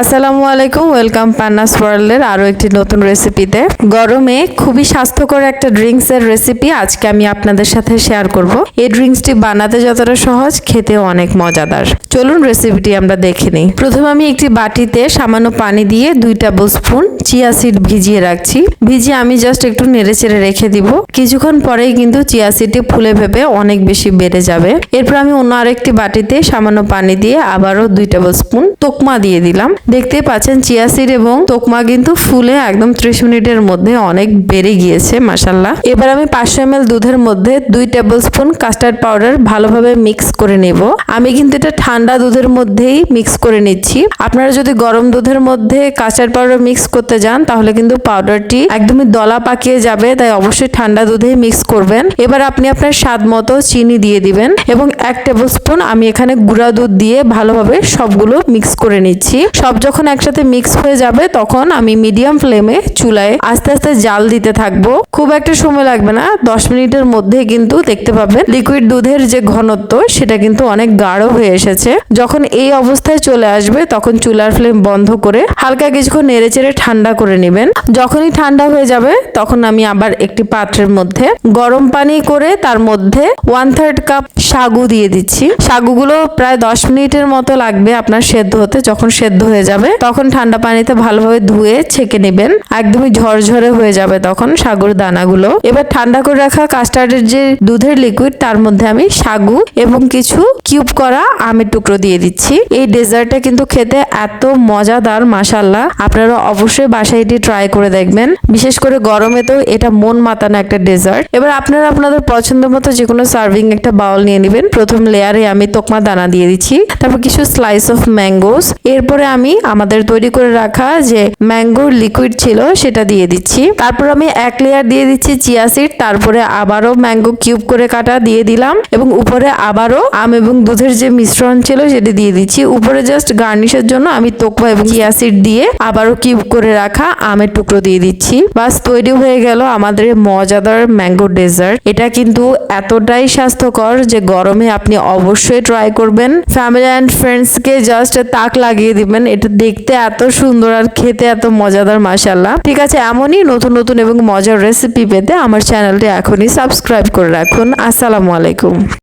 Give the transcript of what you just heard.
আসসালামু আলাইকুম, ওয়েলকাম পান্নাস ওয়ার্ল্ডের আরও একটি নতুন রেসিপিতে। গরমে খুবই স্বাস্থ্যকর একটা ড্রিঙ্কসের রেসিপি আজকে আমি আপনাদের সাথে শেয়ার করব। এই ড্রিঙ্কসটি বানাতে যতটা সহজ, খেতে অনেক মজাদার। চলুন রেসিপিটি আমরা দেখে নিই। প্রথমে আমি একটি বাটিতে সামান্য পানি দিয়ে দুই টেবিল স্পুন চিয়া সিড ভিজিয়ে রাখছি। ভিজিয়ে আমি জাস্ট একটু নেড়েচেড়ে রেখে দিব। কিছুক্ষণ পরেই কিন্তু চিয়া সিডটি ফুলে ভেবে অনেক বেশি বেড়ে যাবে। এরপর আমি অন্য আরেকটি বাটিতে সামান্য পানি দিয়ে আবারও দুই টেবিল স্পুন তোকমা দিয়ে দিলাম। দেখতেই পাচ্ছেন চিয়া সিড এবং তোকমা কিন্তু ফুলে একদম ত্রিশ মিনিটের মধ্যে অনেক বেড়ে গিয়েছে মাসাল্লাহ এবার আমি পাঁচশো এম দুধের মধ্যে দুই টেবিল স্পুন কাস্টার্ড পাউডার ভালোভাবে মিক্স করে নেব। আমি কিন্তু এটা ঠান্ডা দুধের মধ্যেই মিক্স করে নিচ্ছি। আপনারা যদি গরম দুধের মধ্যে কাস্টার্ড পাউডার মিক্স করতে যান, তাহলে কিন্তু পাউডারটি একদমই দলা পাকিয়ে যাবে, তাই অবশ্যই ঠান্ডা দুধেই মিক্স করবেন। এবার আপনি আপনার স্বাদ মতো চিনি দিয়ে দিবেন এবং এক টেবিল স্পুন আমি এখানে গুঁড়া দুধ দিয়ে ভালোভাবে সবগুলো মিক্স করে নিচ্ছি। সব যখন একসাথে মিক্স হয়ে যাবে, তখন আমি মিডিয়াম ফ্লেমে চুলায় আস্তে আস্তে জাল দিতে থাকব। খুব একটা সময় লাগবে না, দশ মিনিটের মধ্যে কিন্তু দেখতে পাবেন লিকুইড দুধের যে ঘনত্ব, সেটা কিন্তু অনেক গাঢ় হয়ে এসেছে। যখন এই অবস্থায় চলে আসবে, তখন চুলার ফ্লেম বন্ধ করে হালকা কিছুক্ষণ নেড়ে চেড়ে ঠান্ডা করে নেবেন। যখনই ঠান্ডা হয়ে যাবে, তখন আমি আবার একটি পাত্রের মধ্যে গরম পানি করে তার মধ্যে ওয়ান থার্ড কাপ সাগু দিয়ে দিচ্ছি। সাগুগুলো প্রায় দশ মিনিটের মতো লাগবে আপনার সেদ্ধ হতে। যখন সেদ্ধ হয়ে যাবে। তখন ঠান্ডা পানিতে ভালোভাবে ধুয়ে ছেঁকে নেবেন। একদমই ঝরঝরে হয়ে যাবে তখন সাগুর দানাগুলো। এবার ঠান্ডা করে রাখা কাস্টার্ডের যে দুধের লিকুইড তার মধ্যে আমি সাগু এবং কিছু কিউব করা আমের টুকরো দিয়ে দিচ্ছি। এই ডেজার্টটা কিন্তু খেতে এত মজাদার মাসাল্লাহ আপনারা অবশ্যই বাসায় এটি ট্রাই করে দেখবেন। বিশেষ করে গরমে তো এটা মন মাতানো একটা ডেজার্ট। এবার আপনারা আপনাদের পছন্দ মতো যে কোনো সার্ভিং একটা বাউল নিয়ে নেবেন। প্রথম লেয়ারে আমি তোকমা দানা দিয়ে দিচ্ছি। তারপর কিছু স্লাইস অফ ম্যাঙ্গোস এরপরে আমি আমাদের তৈরি করে রাখা যে ম্যাঙ্গোর লিকুইড ছিল, সেটা দিয়ে দিচ্ছি। তারপর আমি এক লেয়ার দিয়ে দিচ্ছি চিয়া সিড তারপরে আবারও ম্যাঙ্গো কিউব করে কাটা দিয়ে দিলাম, এবং উপরে আবারও আম এবং দুধের যে মিশ্রণ ছিল, সেটা দিয়ে দিচ্ছি। উপরে জাস্ট গার্নিশের জন্য আমি তোকমা এবং চিয়া সিড দিয়ে আবারও কিউব করে রাখা আমের টুকরো দিয়ে দিচ্ছি। বাস, তৈরি হয়ে গেল আমাদের মজাদার ম্যাঙ্গো ডেজার্ট। এটা কিন্তু এতটাই স্বাস্থ্যকর যে গরমে আপনি অবশ্যই ট্রাই করবেন। ফ্যামিলি অ্যান্ড ফ্রেন্ডসকে জাস্ট তাক লাগিয়ে দিবেন এটা দেখতে এত সুন্দর আর খেতে এত মজাদার মাসাল্লাহ ঠিক আছে, এমনই নতুন নতুন এবং মজার রেসিপি পেতে আমার চ্যানেলটি এখনই সাবস্ক্রাইব করে রাখুন। আসসালামু আলাইকুম।